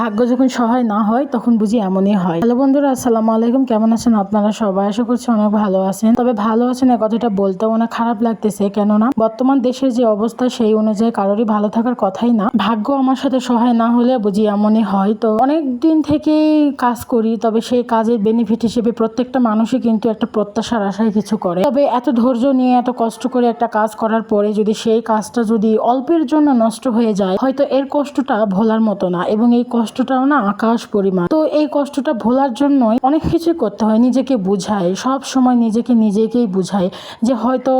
ভাগ্য যখন সহায় না হয়, তখন বুঝি এমনই হয়। হ্যালো বন্ধুরা, আসসালামু আলাইকুম। কেমন আছেন আপনারা? সবাই আশা করছি অনেক ভালো আছেন। তবে ভালো আছেন এ কথাটা বলতে অনেক খারাপ লাগতেছে, কেননা বর্তমান দেশের যে অবস্থা, সেই অনুযায়ী কারোরই ভালো থাকার কথাই না। ভাগ্য আমার সাথে সহায় না হলে বুঝি এমনই হয়। তো অনেক দিন থেকেই কাজ করি, তবে সেই কাজের বেনিফিট হিসেবে প্রত্যেকটা মানুষই কিন্তু একটা প্রত্যাশার আশায় কিছু করে। তবে এত ধৈর্য নিয়ে, এত কষ্ট করে একটা কাজ করার পরে যদি সেই কাজটা যদি অল্পের জন্য নষ্ট হয়ে যায়, হয়তো এর কষ্টটা ভোলার মতো না। এবং এই কষ্টটাও না আকাশ পরিমাণ। তো এই কষ্টটা ভোলার জন্যই অনেক কিছু করতে হয়, নিজেকে বুঝায়। সব সময় নিজেকে নিজেকেই বুঝায় যে হয়তো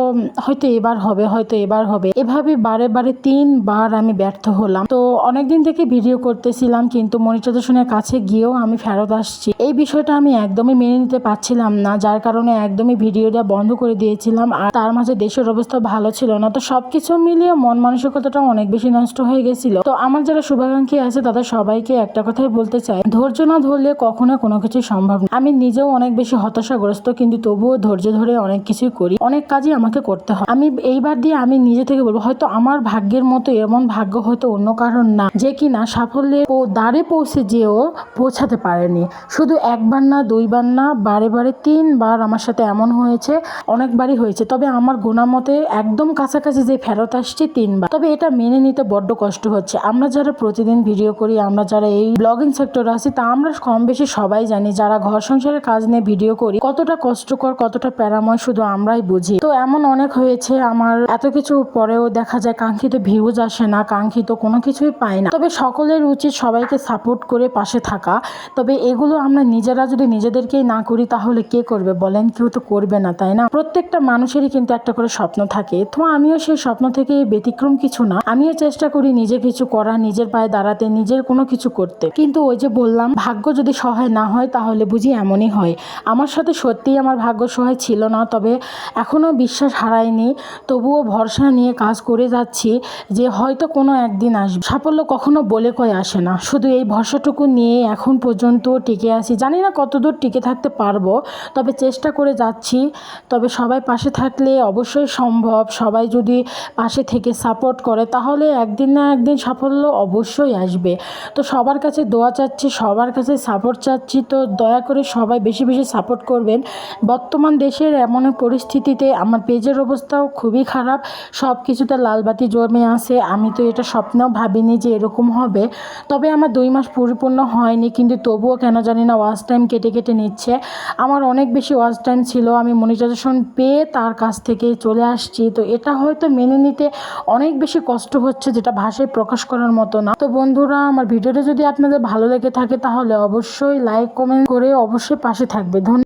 হয়তো এবার হবে, হয়তো এবার হবে। এভাবে বারে বারে তিনবার আমি ব্যর্থ হলাম। তো অনেকদিন থেকে ভিডিও করতেছিলাম, কিন্তু মনিটাইজেশনের কাছে গিয়েও আমি ফেরত আসছি। এই বিষয়টা আমি একদমই মেনে নিতে পারছিলাম না, যার কারণে একদমই ভিডিওটা বন্ধ করে দিয়েছিলাম। আর তার মাঝে দেশের অবস্থা ভালো ছিল না। তো সবকিছু মিলিয়ে মন মানসিকতাটা অনেক বেশি নষ্ট হয়ে গেছিল। তো আমার যারা শুভাকাঙ্ক্ষী আছে, তাদের সবাইকে একটা কথাই বলতে চাই, ধৈর্য না ধরলে কখনো কোনো কিছু সম্ভব না। আমি নিজেও অনেক বেশি হতাশাগ্রস্ত, কিন্তু তবুও ধৈর্য ধরে অনেক কিছুই করি। অনেক কাজই আমাকে করতে হয়। আমি এইবার দিয়ে আমি নিজে থেকে বলব, হয়তো আমার ভাগ্যের মতো এমন ভাগ্য হয়তো অন্য কারণ না, যে কিনা সাফল্যে ও দ্বারে পৌঁছে যেও পৌঁছাতে পারেনি। শুধু একবার না, দুইবার না, বারে বারে তিনবার আমার সাথে এমন হয়েছে, অনেকবারই হয়েছে। তবে আমার গোনা মতে একদম কাছাকাছি যে ফেরত আসছে তিনবার। তবে এটা মেনে নিতে বড্ড কষ্ট হচ্ছে। আমরা যারা প্রতিদিন ভিডিও করি, আমরা যারা এই ব্লগিং সেক্টরে আছি, তা আমরা কম বেশি সবাই জানি। যারা ঘর সংসারের কাজ নিয়ে ভিডিও করি, কতটা কষ্টকর, কতটা প্যারাময়, শুধু আমরাই বুঝি। তো এমন অনেক হয়েছে, আমার এত কিছু পরেও দেখা যায় কাঙ্ক্ষিত ভিউজ আসে না, কাঙ্ক্ষিত কোনো কিছুই পাই না। তবে সকলের উচিত সবাইকে সাপোর্ট করে পাশে থাকা। তবে এগুলো আমরা নিজেরা যদি নিজেদেরকেই না করি, তাহলে কে করবে বলেন? কেউ তো করবে না, তাই না? প্রত্যেকটা মানুষেরই কিন্তু একটা করে স্বপ্ন থাকে। তো আমিও সেই স্বপ্ন থেকে ব্যতিক্রম কিছু না। আমিও চেষ্টা করি নিজে কিছু করা নিজের পায়ে দাঁড়াতে, নিজের কোনো কিছু করতে। কিন্তু ওই যে বললাম, ভাগ্য যদি সহায় না হয় তাহলে বুঝি এমনই হয়। আমার সাথে সত্যিই আমার ভাগ্য সহায় ছিল না, তবে এখনও বিশ্বাস হারায়নি। তবুও ভরসা নিয়ে কাজ করে যাচ্ছি যে হয়তো কোনো একদিন আসবে। সাফল্য কখনো বলে কয় আসে না। শুধু এই ভরসাটুকু নিয়ে এখন পর্যন্ত টিকে আছি। জানি না কতদূর টিকে থাকতে পারব, তবে চেষ্টা করে যাচ্ছি। তবে সবাই পাশে থাকলে অবশ্যই সম্ভব। সবাই যদি পাশে থেকে সাপোর্ট করে, তাহলে একদিন না একদিন সাফল্য অবশ্যই আসবে। তো সবার কাছে দোয়া চাচ্ছি, সবার কাছে সাপোর্ট চাচ্ছি। তো দয়া করে সবাই বেশি বেশি সাপোর্ট করবেন। বর্তমান দেশের এমন পরিস্থিতিতে আমার পেজের অবস্থাও খুবই খারাপ। সব কিছুতে লালবাতি জমে আছে। আমি তো এটা স্বপ্নেও ভাবিনি যে এরকম হবে। তবে আমার দুই মাস পরিপূর্ণ হয়নি, কিন্তু তবুও কেন জানি না ওয়াচ টাইম কেটে কেটে নিচ্ছে। আমার অনেক বেশি ওয়াচ টাইম ছিল। আমি মনিটাইজেশন পেয়ে তার কাছ থেকে চলে আসছি। তো এটা হয়তো মেনে নিতে অনেক বেশি কষ্ট হচ্ছে যেটা ভাষায় প্রকাশ করার মতো না। তো বন্ধুরা, আমার ভিডিওটা যদি আপনাদের ভালো লেগে থাকে তাহলে অবশ্যই লাইক কমেন্ট করে অবশ্যই পাশে থাকবে। ধন্যবাদ।